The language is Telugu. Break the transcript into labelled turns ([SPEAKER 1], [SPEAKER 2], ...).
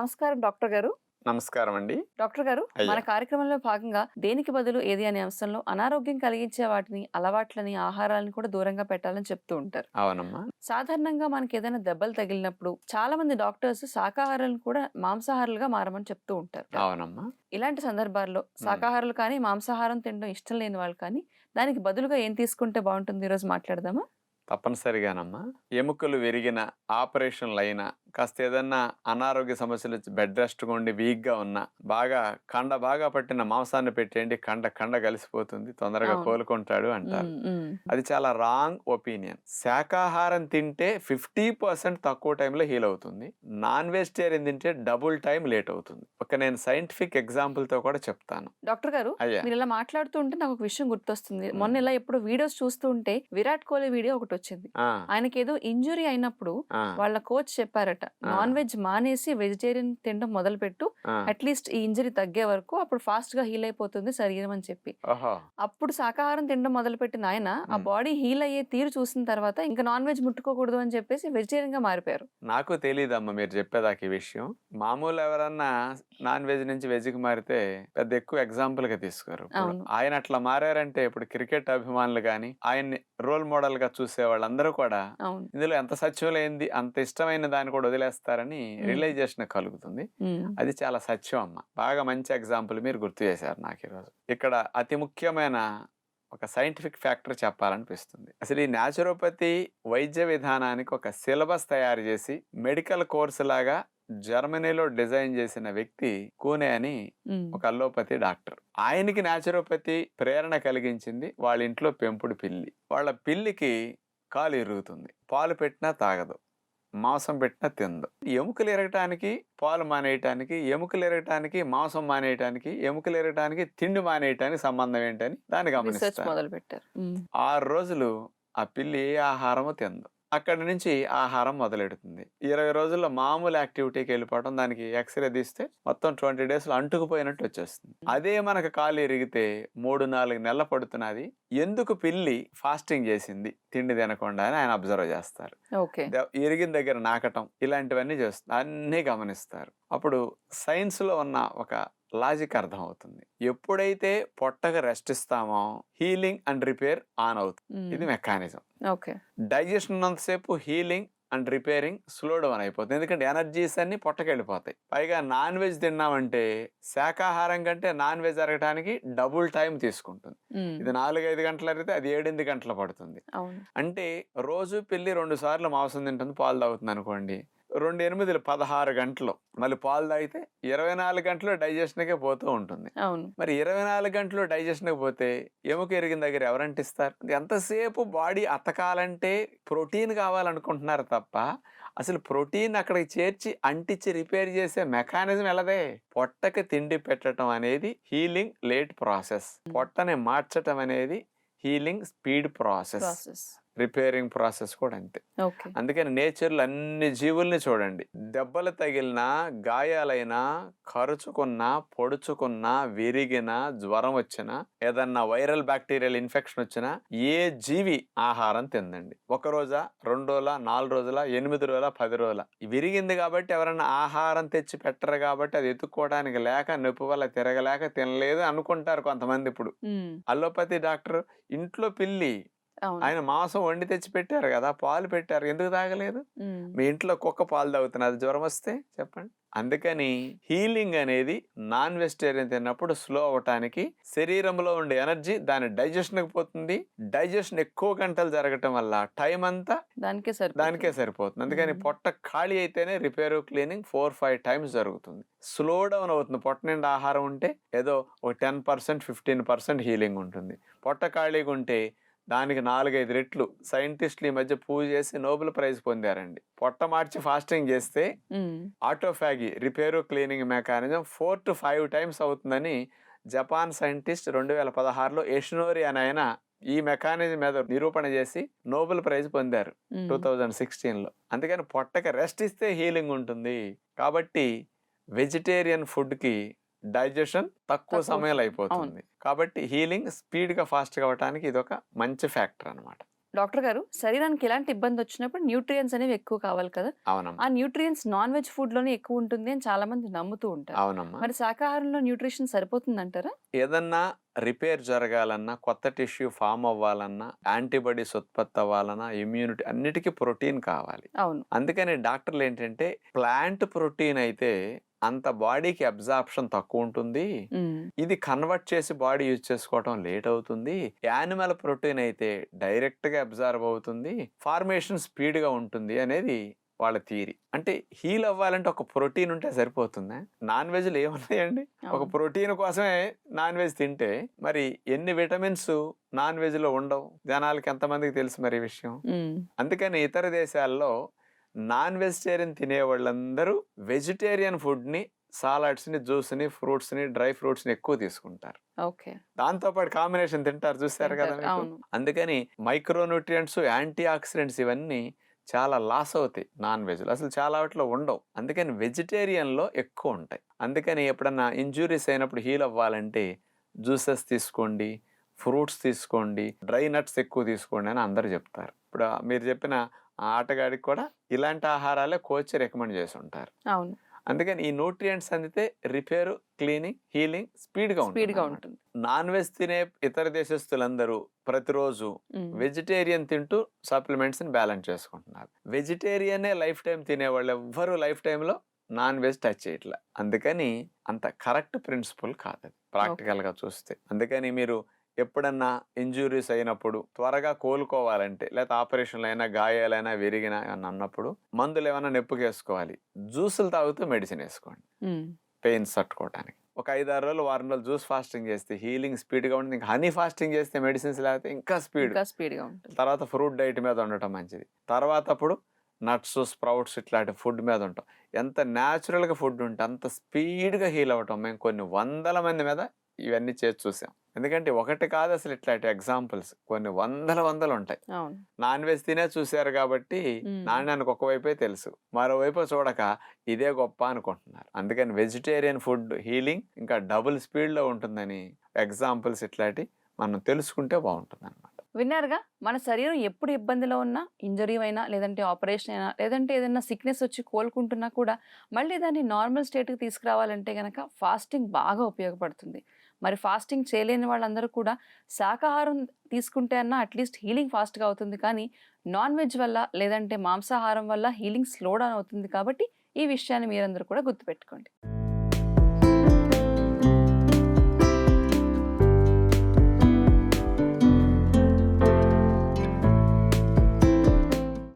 [SPEAKER 1] నమస్కారం డాక్టర్ గారు.
[SPEAKER 2] నమస్కారం అండి.
[SPEAKER 1] డాక్టర్ గారు. మన కార్యక్రమంలో భాగంగా దేనికి బదులు ఏది అనే అంశంలో అనారోగ్యం కలిగించే వాటిని అలవాట్లని ఆహారాలను కూడా దూరంగా పెట్టాలని చెప్తూ ఉంటారు.
[SPEAKER 2] అవునమ్మా.
[SPEAKER 1] సాధారణంగా మనకి ఏదైనా దెబ్బలు తగిలినప్పుడు చాలా మంది డాక్టర్స్ శాకాహారాలను కూడా మాంసాహారులుగా మారమని చెప్తూ ఉంటారు.
[SPEAKER 2] అవునమ్మా.
[SPEAKER 1] ఇలాంటి సందర్భాల్లో శాకాహారులు కానీ మాంసాహారం తినడం ఇష్టం లేని వాళ్ళు కానీ దానికి బదులుగా ఏం తీసుకుంటే బాగుంటుంది ఈరోజు మాట్లాడదామా?
[SPEAKER 2] తప్పనిసరిగానమ్మా. ఎముకలు విరిగిన ఆపరేషన్లు అయినా కాస్త ఏదన్నా అనారోగ్య సమస్యలు వచ్చి బెడ్ రెస్ట్ ఉండి వీక్గా ఉన్నా బాగా కండ బాగా పట్టిన మాంసాన్ని పెట్టేయండి కండ కండ కలిసిపోతుంది తొందరగా. కోలుకుంటాడు అంటారు. అది చాలా రాంగ్ ఒపీనియన్. శాకాహారం తింటే ఫిఫ్టీ పర్సెంట్ తక్కువ టైంలో హీల్ అవుతుంది. నాన్ వెజిటేరియన్ తింటే డబుల్ టైం లేట్ అవుతుంది. ఒక నేను సైంటిఫిక్ ఎగ్జాంపుల్తో కూడా చెప్తాను.
[SPEAKER 1] డాక్టర్ గారు మీరు ఇలా మాట్లాడుతూ ఉంటే నాకు ఒక విషయం గుర్తొస్తుంది. మొన్న ఇలా ఎప్పుడు వీడియోస్ చూస్తూ ఉంటే విరాట్ కోహ్లీ వీడియో ఒకటి వచ్చింది. ఆయనకి ఏదో ఇంజురీ అయినప్పుడు వాళ్ళ కోచ్ చెప్పారట నాన్ వెజ్ మానేసి వెజిటేరియన్ తినడం మొదలు పెట్టు
[SPEAKER 2] ఆ.
[SPEAKER 1] అట్లీస్ట్ ఈ ఇంజరీ తగ్గే వరకు అప్పుడు ఫాస్ట్గా హీల్ అయిపోతుంది శరీరం అని చెప్పి. అప్పుడు శాకాహారం తినడం మొదలు పెట్టిన ఆయన ఆ. బాడీ హీల్ అయ్యే తీరు చూసిన తర్వాత ఇంకా నాన్ వెజ్ ముట్టుకోకూడదు అని చెప్పేసి వెజిటేరియన్గా మారిపోయారు.
[SPEAKER 2] నాకు తెలియదమ్మా మీరు చెప్పేదాకా ఈ విషయం. మామూలు ఎవరన్నా నాన్ వెజ్ నుంచి వెజ్కి మారితే పెద్ద ఎక్కువ ఎగ్జాంపుల్గా తీసుకోరు. ఆయన అట్లా మారారంటే ఇప్పుడు క్రికెట్ అభిమానులు కానీ ఆయన్ని రోల్ మోడల్గా చూసే వాళ్ళందరూ కూడా ఇందులో ఎంత సత్యం లేనిది అంత ఇష్టమైన దాన్ని కూడా వదిలేస్తారని రియలైజేషన్ కలుగుతుంది. అది చాలా సత్యం అమ్మ. బాగా మంచి ఎగ్జాంపుల్ మీరు గుర్తు చేశారు నాకు ఈరోజు. ఇక్కడ అతి ముఖ్యమైన ఒక సైంటిఫిక్ ఫ్యాక్టర్ చెప్పాలనిపిస్తుంది. అసలు ఈ న్యాచురోపతి వైద్య విధానానికి ఒక సిలబస్ తయారు చేసి మెడికల్ కోర్సు లాగా జర్మనీలో డిజైన్ చేసిన వ్యక్తి కూనే అని. ఒక అల్లోపతి డాక్టర్. ఆయనకి న్యాచురోపతి ప్రేరణ కలిగించింది. వాళ్ళ ఇంట్లో పెంపుడు పిల్లి. వాళ్ళ పిల్లికి కాలు ఇరుగుతుంది. పాలు పెట్టినా తాగదు. మాంసం పెట్టినా తిందు. ఎముకలు ఎరగటానికి పాలు మానేయటానికి ఎముకలు ఎరగటానికి మాంసం మానేయటానికి ఎముకలు ఎరగటానికి తిండి మానేయటానికి సంబంధం ఏంటని దాన్ని గమనిస్తారు.
[SPEAKER 1] మొదలు పెట్టారు మ్మ్.
[SPEAKER 2] ఆరు రోజులు ఆ పిల్లి ఏ ఆహారము తిందు. అక్కడి నుంచి ఆహారం మొదలెడుతుంది. ఇరవై రోజుల్లో మామూలు యాక్టివిటీకి వెళ్ళిపోవడం దానికి ఎక్స్రే తీస్తే మొత్తం ట్వంటీ డేస్లో అంటుకుపోయినట్టు వచ్చేస్తుంది. అదే మనకు కాలు ఇరిగితే మూడు నాలుగు నెలలు పడుతున్నది ఎందుకు పిల్లి ఫాస్టింగ్ చేసింది? తిండి తినకుండా అని ఆయన అబ్జర్వ్ చేస్తారు. ఇరిగిన దగ్గర నాకటం ఇలాంటివన్నీ చేస్తుంది అన్నీ గమనిస్తారు. అప్పుడు సైన్స్లో ఉన్న ఒక లాజిక్ అర్థం అవుతుంది ఎప్పుడైతే పొట్టగా రెస్ట్ ఇస్తామో హీలింగ్ అండ్ రిపేర్ ఆన్ అవుతుంది. ఇది మెకానిజం.
[SPEAKER 1] ఓకే.
[SPEAKER 2] డైజెషన్ ఉన్నంతసేపు healing and repairing slow down అయిపోతుంది. ఎందుకంటే ఎనర్జీస్ అన్ని పొట్టకి వెళ్ళిపోతాయి పైగా నాన్ వెజ్ తిన్నామంటే శాకాహారం కంటే నాన్ వెజ్ అరగటానికి డబుల్ టైం తీసుకుంటుంది. ఇది నాలుగు ఐదు గంటలు అరిగితే అది ఏడెనిమిది గంటలు పడుతుంది. అంటే రోజు పిల్లి రెండు సార్లు మాంసం తింటుంది పాలు తాగుతుంది అనుకోండి. రెండు ఎనిమిదిలు పదహారు గంటలు. మళ్ళీ పాలు తాగితే ఇరవై నాలుగు గంటలు డైజెషన్కే పోతూ ఉంటుంది.
[SPEAKER 1] అవును.
[SPEAKER 2] మరి ఇరవై నాలుగు గంటలు డైజెషన్కి పోతే ఎముక ఎరిగిన దగ్గర ఎవరంటిస్తారు ఎంతసేపు బాడీ అతకాలంటే ప్రోటీన్ కావాలనుకుంటున్నారు తప్ప అసలు ప్రోటీన్ అక్కడికి చేర్చి అంటించి రిపేర్ చేసే మెకానిజం ఎలాదే? పొట్టకి తిండి పెట్టడం అనేది హీలింగ్ లేట్ ప్రాసెస్. పొట్టని మార్చటం అనేది healing speed process.
[SPEAKER 1] Process.
[SPEAKER 2] Repairing process కూడా అంతే. అందుకని నేచర్లో అన్ని జీవుల్ని చూడండి. దెబ్బలు తగిలినా గాయాలైనా ఖర్చుకున్నా పొడుచుకున్నా విరిగినా జ్వరం వచ్చినా ఏదన్నా వైరల్ బ్యాక్టీరియల్ ఇన్ఫెక్షన్ వచ్చినా ఏ జీవి ఆహారం తిందండి. ఒక రోజా రెండు రోజుల నాలుగు రోజుల ఎనిమిది రోజుల పది రోజుల. విరిగింది కాబట్టి ఎవరైనా ఆహారం తెచ్చి పెట్టరు కాబట్టి అది ఎత్తుక్కోవడానికి లేక నొప్పి వల్ల తిరగలేక తినలేదు అనుకుంటారు కొంతమంది ఇప్పుడు.
[SPEAKER 1] మ్మ్.
[SPEAKER 2] అల్లోపతి డాక్టర్ ఇంట్లో పిల్లి ఆయన మాంసం వండి తెచ్చి పెట్టారు కదా పాలు పెట్టారు. ఎందుకు తాగలేదు. మీ ఇంట్లో కుక్క పాలు తాగుతున్నది జ్వరం వస్తే చెప్పండి. అందుకని హీలింగ్ అనేది నాన్ వెజిటేరియన్ తిన్నప్పుడు స్లో అవటానికి శరీరంలో ఉండే ఎనర్జీ దాని డైజెషన్ పోతుంది. డైజెషన్ ఎక్కువ గంటలు జరగటం వల్ల టైం అంతా
[SPEAKER 1] దానికే సరి
[SPEAKER 2] దానికే సరిపోతుంది. అందుకని. పొట్ట ఖాళీ అయితేనే repair cleaning four five times జరుగుతుంది. స్లో డౌన్ అవుతుంది. పొట్ట నిండా ఆహారం ఉంటే ఏదో ఒక ten percent fifteen percent healing ఉంటుంది. పొట్ట ఖాళీగా ఉంటే దానికి నాలుగైదు రెట్లు సైంటిస్టులు ఈ మధ్య పూజ చేసి నోబెల్ ప్రైజ్ పొందారండి. పొట్ట మార్చి ఫాస్టింగ్ చేస్తే autophagy repair cleaning mechanism four to five times అవుతుందని జపాన్ సైంటిస్ట్ రెండు వేల పదహారులో ఎషినోరి అని ఆయన ఈ మెకానిజం మీద నిరూపణ చేసి నోబెల్ ప్రైజ్ పొందారు టూ థౌజండ్ సిక్స్టీన్లో. అందుకని పొట్టకి రెస్ట్ ఇస్తే హీలింగ్ ఉంటుంది. కాబట్టి వెజిటేరియన్ ఫుడ్కి డైజెషన్ తక్కువ సమయంలో. అయిపోతుంది కాబట్టి హీలింగ్ స్పీడ్గా ఫాస్ట్గా అవ్వడానికి ఇది ఒక మంచి ఫ్యాక్టర్ అన్నమాట.
[SPEAKER 1] డాక్టర్ గారు శరీరానికి ఎలాంటి ఇబ్బంది వచ్చినప్పుడు న్యూట్రియన్స్ అనేవి ఎక్కువ కావాలి కదా?
[SPEAKER 2] అవునమ్మా.
[SPEAKER 1] ఆ న్యూట్రియన్స్ నాన్ వెజ్ ఫుడ్లోనే ఎక్కువ ఉంటుంది అని చాలా మంది నమ్ముతూ ఉంటారు.
[SPEAKER 2] అవునమ్మా.
[SPEAKER 1] మరి శాకాహారంలో న్యూట్రిషన్ సరిపోతుందంటారా?
[SPEAKER 2] ఏదన్నా రిపేర్ జరగాలన్నా కొత్త టిష్యూ ఫామ్ అవ్వాలన్నా యాంటీబాడీస్ ఉత్పత్తి అవ్వాలన్నా ఇమ్యూనిటీ అన్నిటికీ ప్రోటీన్ కావాలి.
[SPEAKER 1] అవును.
[SPEAKER 2] అందుకని డాక్టర్లు ఏంటంటే ప్లాంట్ ప్రోటీన్ అయితే అంత బాడీకి అబ్జార్ప్షన్ తక్కువ ఉంటుంది ఇది కన్వర్ట్ చేసి బాడీ యూజ్ చేసుకోవడం లేట్ అవుతుంది యానిమల్ ప్రోటీన్ అయితే డైరెక్ట్గా అబ్జర్వ్ అవుతుంది. ఫార్మేషన్ స్పీడ్గా ఉంటుంది అనేది వాళ్ళ థియరీ. అంటే హీల్ అవ్వాలంటే ఒక ప్రోటీన్ ఉంటే సరిపోతుందా? నాన్ వెజ్లు ఏమున్నాయండి? ఒక. ప్రోటీన్ కోసమే నాన్ వెజ్ తింటే మరి ఎన్ని విటమిన్స్ నాన్ వెజ్లో ఉండవు? జనాలకి ఎంతమందికి తెలుసు మరి విషయం? అందుకని ఇతర దేశాల్లో నాన్ వెజిటేరియన్ తినే వాళ్ళందరూ వెజిటేరియన్ ఫుడ్ని సాలడ్స్ని జ్యూస్ని ఫ్రూట్స్ని డ్రై ఫ్రూట్స్ని ఎక్కువ తీసుకుంటారు.
[SPEAKER 1] ఓకే.
[SPEAKER 2] దాంతోపాటు కాంబినేషన్ తింటారు చూస్తారు కదా అందుకని మైక్రోన్యూట్రియంట్స్ యాంటీ ఆక్సిడెంట్స్ ఇవన్నీ చాలా లాస్ అవుతాయి నాన్ వెజ్లో. అసలు చాలా వాటిలో ఉండవు. అందుకని వెజిటేరియన్లో ఎక్కువ ఉంటాయి. అందుకని ఎప్పుడన్నా ఇంజురీస్ అయినప్పుడు హీల్ అవ్వాలంటే జ్యూసెస్ తీసుకోండి ఫ్రూట్స్ తీసుకోండి డ్రై నట్స్ ఎక్కువ తీసుకోండి అని అందరు చెప్తారు. ఇప్పుడు మీరు చెప్పిన ఆ ఆటగాడికి కూడా ఇలాంటి ఆహారాలే కోచ్ రికమెండ్ చేసి ఉంటారు
[SPEAKER 1] అవును.
[SPEAKER 2] అందుకని ఈ న్యూట్రియంట్స్ అందితే రిపేర్ క్లీనింగ్ హీలింగ్ స్పీడ్గా
[SPEAKER 1] స్పీడ్గా
[SPEAKER 2] ఉంటుంది. నాన్ వెజ్ తినే ఇతర దేశస్తులందరూ ప్రతిరోజు వెజిటేరియన్ తింటూ సప్లిమెంట్స్ని బ్యాలెన్స్ చేసుకుంటున్నారు. వెజిటేరియనే లైఫ్ టైం తినేవాళ్ళు ఎవ్వరు లైఫ్ టైంలో నాన్ వెజ్ టచ్ చేయట్లే. అందుకని అంత కరెక్ట్ ప్రిన్సిపల్ కాదు అది ప్రాక్టికల్గా చూస్తే. అందుకని మీరు ఎప్పుడన్నా ఇంజురీస్ అయినప్పుడు త్వరగా కోలుకోవాలంటే లేదా ఆపరేషన్లు అయినా గాయాలైనా విరిగినా ఏమన్నా అన్నప్పుడు మందులు ఏమైనా నొప్పికి వేసుకోవాలి జ్యూసులు తాగుతూ మెడిసిన్ వేసుకోండి. పెయిన్స్ తట్టుకోవడానికి ఒక ఐదారు రోజులు వారం రోజులు జ్యూస్ ఫాస్టింగ్ చేస్తే హీలింగ్ స్పీడ్గా ఉంటుంది. ఇంకా హనీ ఫాస్టింగ్ చేస్తే మెడిసిన్స్ లేకపోతే ఇంకా స్పీడ్.
[SPEAKER 1] ఇంకా స్పీడ్గా ఉంటుంది.
[SPEAKER 2] తర్వాత ఫ్రూట్ డైట్ మీద ఉండటం మంచిది. తర్వాత అప్పుడు నట్స్ స్ప్రౌట్స్ ఇట్లాంటి ఫుడ్ మీద ఉంటాం. ఎంత న్యాచురల్గా ఫుడ్ ఉంటే అంత స్పీడ్గా హీల్ అవ్వటం. మేము కొన్ని వందల మంది మీద ఇవన్నీ చేసి చూసాం. ఎందుకంటే ఒకటి కాదు అసలు ఇట్లాంటి ఎగ్జాంపుల్స్. కొన్ని వందల వందలు ఉంటాయి
[SPEAKER 1] అవును.
[SPEAKER 2] నాన్ వెజ్ తినే చూశారు కాబట్టి. నాణ్యానికి ఒకవైపే తెలుసు. మరోవైపు చూడక ఇదే గొప్ప అనుకుంటున్నారు. అందుకని వెజిటేరియన్ ఫుడ్ హీలింగ్ ఇంకా డబుల్ స్పీడ్లో ఉంటుందని ఎగ్జాంపుల్స్ ఇట్లాంటి మనం తెలుసుకుంటే బాగుంటుంది అనమాట
[SPEAKER 1] విన్నారుగా? మన శరీరం ఎప్పుడు ఇబ్బందిలో ఉన్నా ఇంజరీ అయినా లేదంటే ఆపరేషన్ అయినా లేదంటే ఏదైనా సిక్నెస్ వచ్చి కోలుకుంటున్నా కూడా మళ్ళీ దాన్ని నార్మల్ స్టేట్కి తీసుకురావాలంటే కనుక ఫాస్టింగ్ బాగా ఉపయోగపడుతుంది. మరి ఫాస్టింగ్ చేయలేని వాళ్ళందరూ కూడా శాకాహారం తీసుకుంటే అన్నా అట్లీస్ట్ హీలింగ్ ఫాస్ట్గా అవుతుంది. కానీ నాన్ వెజ్ వల్ల లేదంటే మాంసాహారం వల్ల హీలింగ్ స్లో డౌన్ అవుతుంది కాబట్టి ఈ విషయాన్ని మీరందరూ కూడా గుర్తుపెట్టుకోండి.